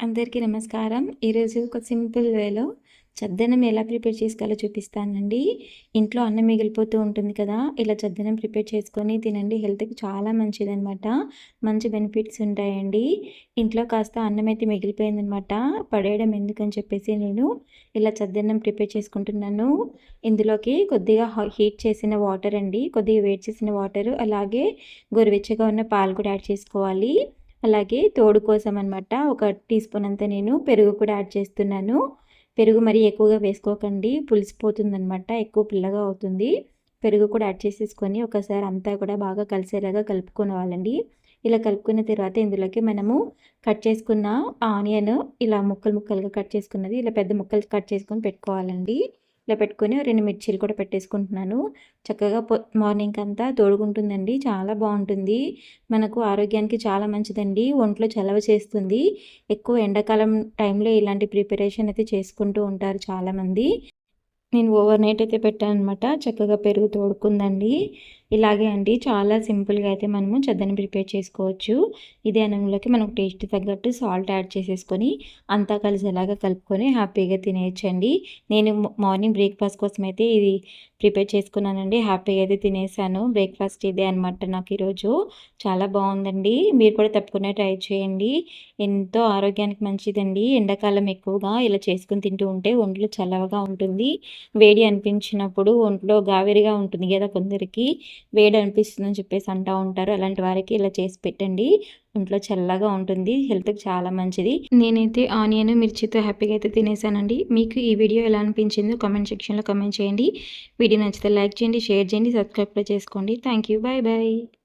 అందరికీ నమస్కారం. ఈరోజు ఒక సింపుల్ వేలో చద్దన్నం ఎలా ప్రిపేర్ చేసుకోవాలో చూపిస్తానండి. ఇంట్లో అన్నం మిగిలిపోతూ ఉంటుంది కదా ఇలా చద్దన్నం ప్రిపేర్ చేసుకొని తినండి. హెల్త్కి చాలా మంచిదనమాట మంచి బెనిఫిట్స్ ఉంటాయండి. ఇంట్లో కాస్త అన్నం అయితే మిగిలిపోయిందనమాట పడేయడం ఎందుకని చెప్పేసి నేను ఇలా చద్దన్నం ప్రిపేర్ చేసుకుంటున్నాను. ఇందులోకి కొద్దిగా హీట్ చేసిన వాటర్ అండి. కొద్దిగా వేడి చేసిన వాటర్ అలాగే గోరువెచ్చగా ఉన్న పాలు కూడా యాడ్ చేసుకోవాలి. అలాగే తోడు కోసం అనమాట ఒక టీ స్పూన్ అంతా నేను పెరుగు కూడా యాడ్ చేస్తున్నాను. పెరుగు మరీ ఎక్కువగా వేసుకోకండి పులిసిపోతుందనమాట ఎక్కువ పిల్లగా అవుతుంది. పెరుగు కూడా యాడ్ చేసేసుకొని ఒకసారి అంతా కూడా బాగా కలిసేలాగా కలుపుకోవాలండి ఇలా కలుపుకున్న తర్వాత ఇందులోకి మనము కట్ చేసుకున్న ఆనియన్ ఇలా ముక్కలు ముక్కలుగా కట్ చేసుకున్నది ఇలా పెద్ద ముక్కలు కట్ చేసుకొని పెట్టుకోవాలండి. ఇలా పెట్టుకొని రెండు మిర్చీలు కూడా పెట్టేసుకుంటున్నాను. చక్కగా మార్నింగ్ అంతా తోడుకుంటుందండి చాలా బాగుంటుంది. మనకు ఆరోగ్యానికి చాలా మంచిదండి. ఒంట్లో చలవ చేస్తుంది. ఎక్కువ ఎండాకాలం టైంలో ఇలాంటి ప్రిపరేషన్ అయితే చేసుకుంటూ ఉంటారు చాలామంది. నేను ఓవర్ నైట్ అయితే పెట్టాను అనమాట చక్కగా పెరుగు తోడుకుందండి. ఇలాగే అండి. చాలా సింపుల్గా అయితే మనము చెద్దని ప్రిపేర్ చేసుకోవచ్చు. ఇదే అన్నంలోకి మనకు టేస్ట్ తగ్గట్టు సాల్ట్ యాడ్ చేసేసుకొని అంతా కలిసేలాగా కలుపుకొని హ్యాపీగా తినేయచ్చండి. నేను మార్నింగ్ బ్రేక్ఫాస్ట్ కోసం అయితే ఇది ప్రిపేర్ చేసుకున్నానండి. హ్యాపీగా అయితే తినేసాను. బ్రేక్ఫాస్ట్ ఇదే అనమాట నాకు ఈరోజు. చాలా బాగుందండి. మీరు కూడా తప్పకుండా ట్రై చేయండి. ఎంతో ఆరోగ్యానికి మంచిదండి. ఎండాకాలం ఎక్కువగా ఇలా చేసుకుని తింటూ ఉంటే ఒంట్లో చల్లవగా ఉంటుంది. వేడి అనిపించినప్పుడు ఒంట్లో గావిరిగా ఉంటుంది కదా కొందరికి. వేడి అనిపిస్తుందని చెప్పేసి అంటూ ఉంటారు. అలాంటి వారికి ఇలా చేసి పెట్టండి. ఇంట్లో చల్లగా ఉంటుంది. హెల్త్కి చాలా మంచిది. నేనైతే ఆనియన్ మిర్చితో హ్యాపీగా అయితే తినేసానండి. మీకు ఈ వీడియో ఎలా అనిపించిందో కామెంట్ సెక్షన్లో కామెంట్ చేయండి. వీడియో నచ్చితే లైక్ చేయండి షేర్ చేయండి సబ్స్క్రైబ్ చేసుకోండి. Thank you bye bye.